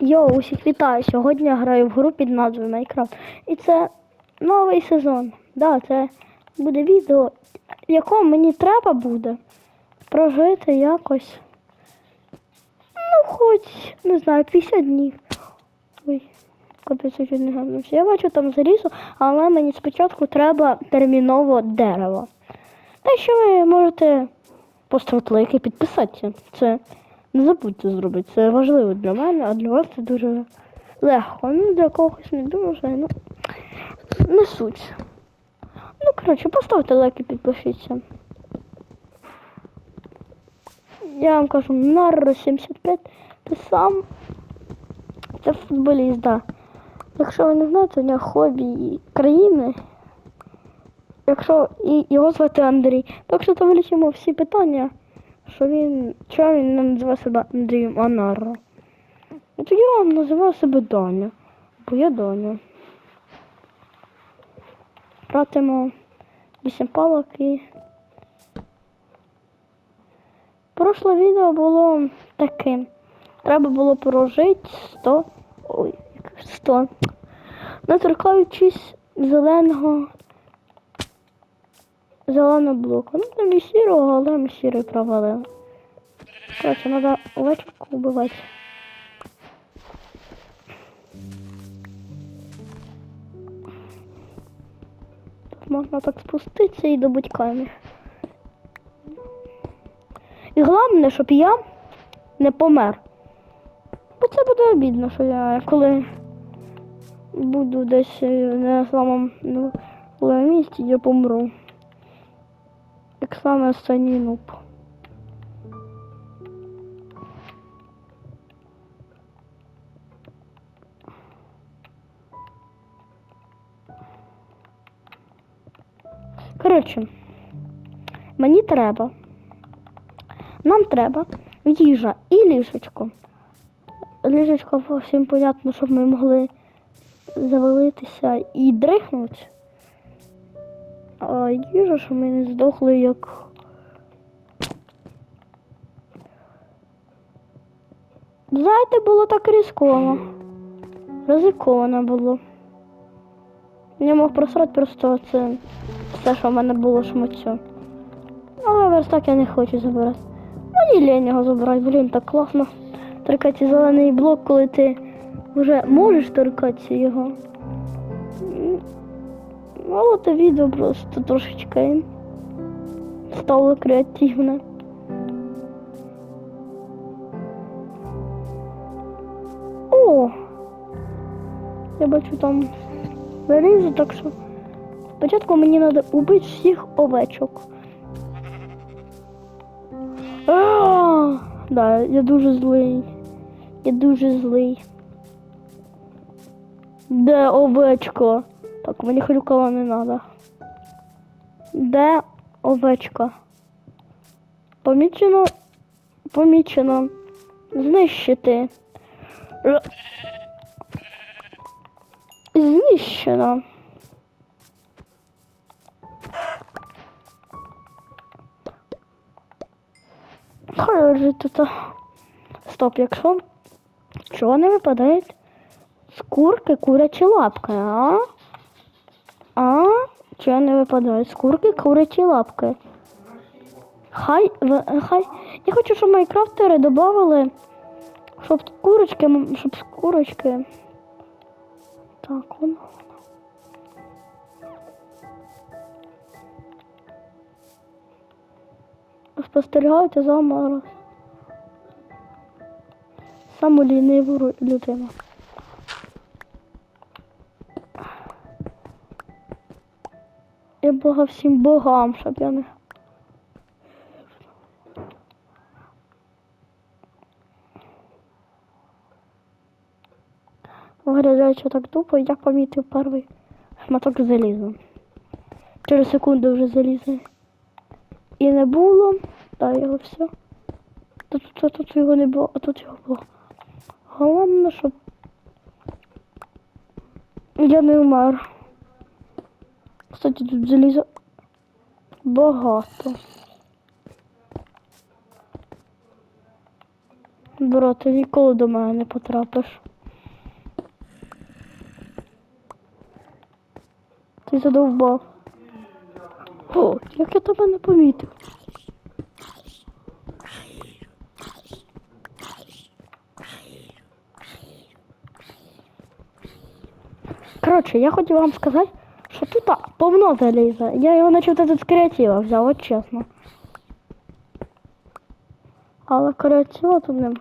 Йоу, усіх вітаю! Сьогодні я граю в гру під назвою Minecraft. І це новий сезон. Да, це буде відео, в якому мені треба буде прожити якось. Ну, хоч, не знаю, 50 днів. Ой, капець, чуть не гавнувся. Я бачу там залізо, але мені спочатку треба терміново дерево. Та що ви можете поставити лайк і підписатися. Це не забудьте зробити. Це важливо для мене, а для вас це дуже легко. Ну, для когось не дуже, ну не суть. Ну, коротше, поставте лайк і підпишіться. Я вам кажу, Нарро 75 ти сам. Це футболіст, да. Якщо ви не знаєте, у нього хобі країни. Якщо і його звати Андрій. Так що вилічимо всі питання, що він. Чого він не називає себе Андрієм Анаро? Ну то я називаю себе Даня. Бо я Даня. Тратимо 8 палок і. Прошле відео було таким. Треба було прожити 100. Ой, 100. Не торкаючись зеленого зеленого блоку. Ну, там і сірого, але ми сірий провалили. Короче, треба овечку вбивати. Тут можна так спуститися і добути камінь. І головне, щоб я не помер. Бо це буде обідно, що я коли буду десь е, на самому ну, місці, я помру. Саме останній нуб. Коротше, мені треба. Нам треба їжа і ліжечко. Ліжечко всім понятно, щоб ми могли завалитися і дрихнути. А їжа, щоб ми не здохли як. Знаєте, було так різково. Ризиковано було. Я мог просрати просто це все, що в мене було шматцю. Але верстак я не хочу забирати. Мені лінь його забирати, блін, так класно. Торкати зелений блок, коли ти вже можеш торкатися його. М, Ну, це відео просто трошечки стало креативне. О! Я бачу там залізо, так що спочатку мені треба убити всіх овечок. Да, я дуже злий. Я дуже злий. Де овечка? Так, мені хрюкала не треба. Де овечка? Помічено. Помічено. Знищити. Р- Знищено. Хай лежить тут. Стоп, якщо чого не випадають з курки курячі лапки, а? А? Чого не випадають з курки курячі лапки? Хай, хай. Я хочу, щоб майкрафтери додавали, щоб курочки, щоб курочки. Так, воно. Спостерігайте за мною. Саму ліниву людину. Я бога всім богам, щоб я не. Виглядаючи так тупо, я помітив перший шматок заліза. Через секунду вже заліза. І не було. Та його все. Тут, тут, тут його не було, а тут його було. Головне, щоб я не вмер. Кстати, тут залізо багато. Бро, ти ніколи до мене не потрапиш. Ти задовбав. О, як я тебе не помітив. Коротше, я хотів вам сказати, тут повно заліза. Я його наче з креатива взяв, от чесно. Але креатива тут нема.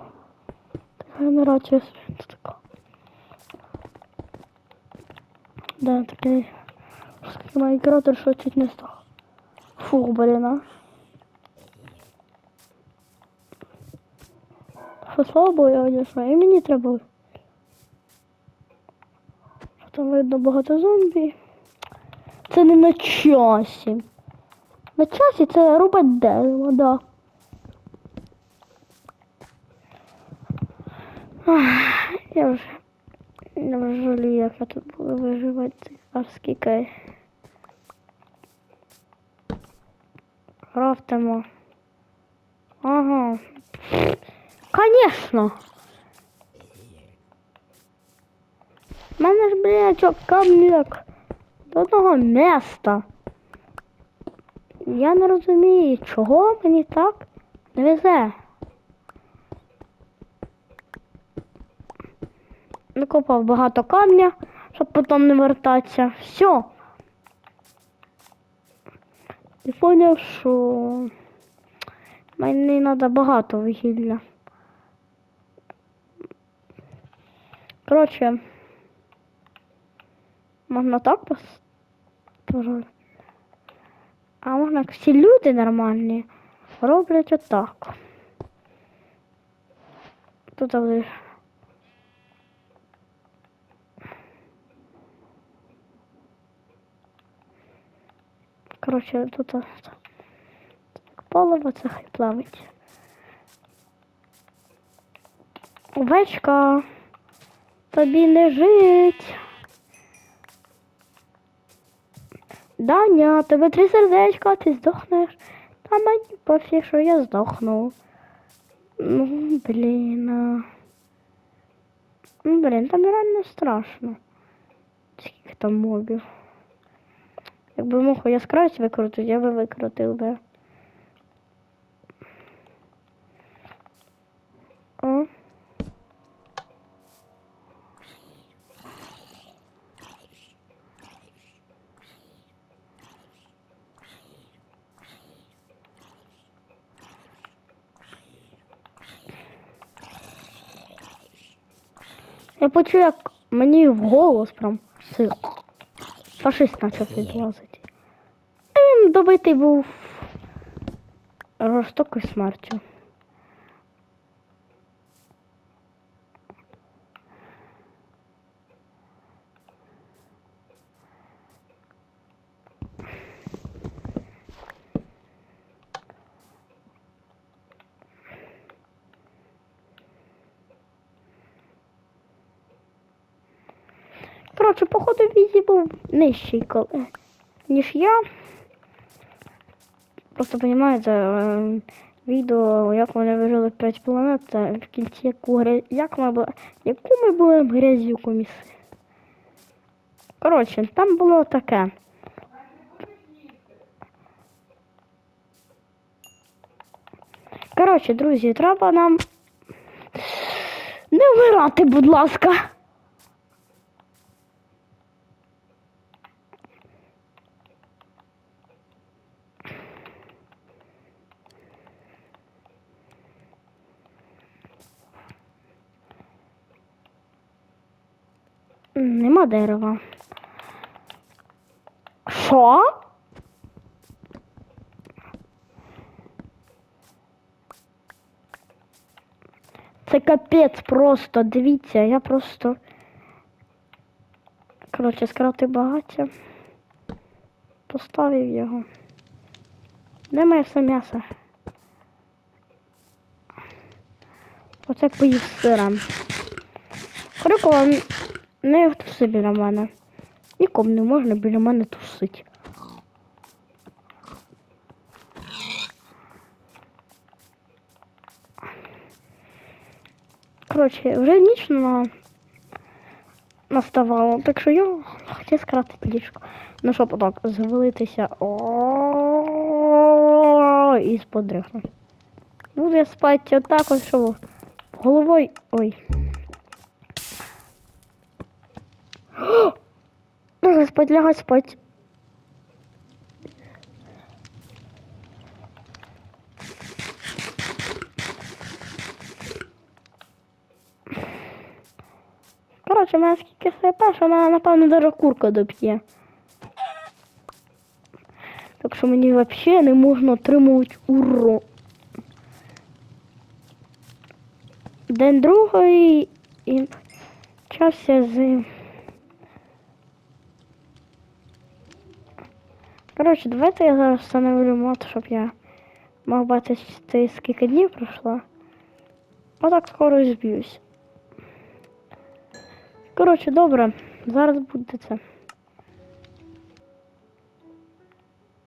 Генерація така. Да, такий майгратор, що чуть не став. Фу, блін. Що слабо, я не знаю, і мені треба. Там видно багато зомбі. Це не на часі. На часі це рубать дерево, да. Ах, Я вже не жалію, як я тут буду виживати. Аж скільки. Крафтимо. Ага. Конечно. У мене ж, блядь, камняк до Одного міста. Я не розумію, чого мені так не везе. Накопав багато камня, щоб потім не вертатися. Все. І поняв, що мені треба багато вугілля. Коротше, можна так пос... пожалуй. А можна всі люди нормальні роблять отак. Тут буде. Коротше, тут паливо це хай плавить. Овечка, тобі не Даня, тебе три сердечка, ти здохнеш. Та мені пофіг, що я здохну. Ну, блін. Ну, блін, там реально страшно. Скільки там мобів. Якби мог яскравість викрутити, я би викрутив би. О. Я почув, як мені в голос прям сил. фашист почав відлазити. А він добитий був жорстокою смертю. Коротше, походу Візі був нижчий, коли, ніж я. Просто розумієте, е, відео, як вони вижили 5 планет, в кінці яку, як ми, бу- яку ми будемо грязюку місці. Коротше, там було таке. Коротше, друзі, треба нам не вмирати, будь ласка. Нема дерева. Що? Це капець просто, дивіться, я просто. Коротше, скрафтив багаття. Поставив його. Де моє все м'ясо? Оце поїв сиром. Крикова не туси біля мене. Нікому не можна біля мене тусити. коротше, вже ніч на... наставало, так що я хотів скратити ліжко. Ну що так, звалитися і сподрихнути. Буду я спати отак от, що головою. Ой. Лягай спать. Коротше, в мене скільки хп, що мене, напевно, даже курка доб'є. Так що мені взагалі не можна отримувати урон. День другий і почався з. Коротше, давайте я зараз встановлю мод, щоб я мав бачити, скільки днів пройшло. Отак скоро і зб'юсь. Коротше, добре, зараз буде це.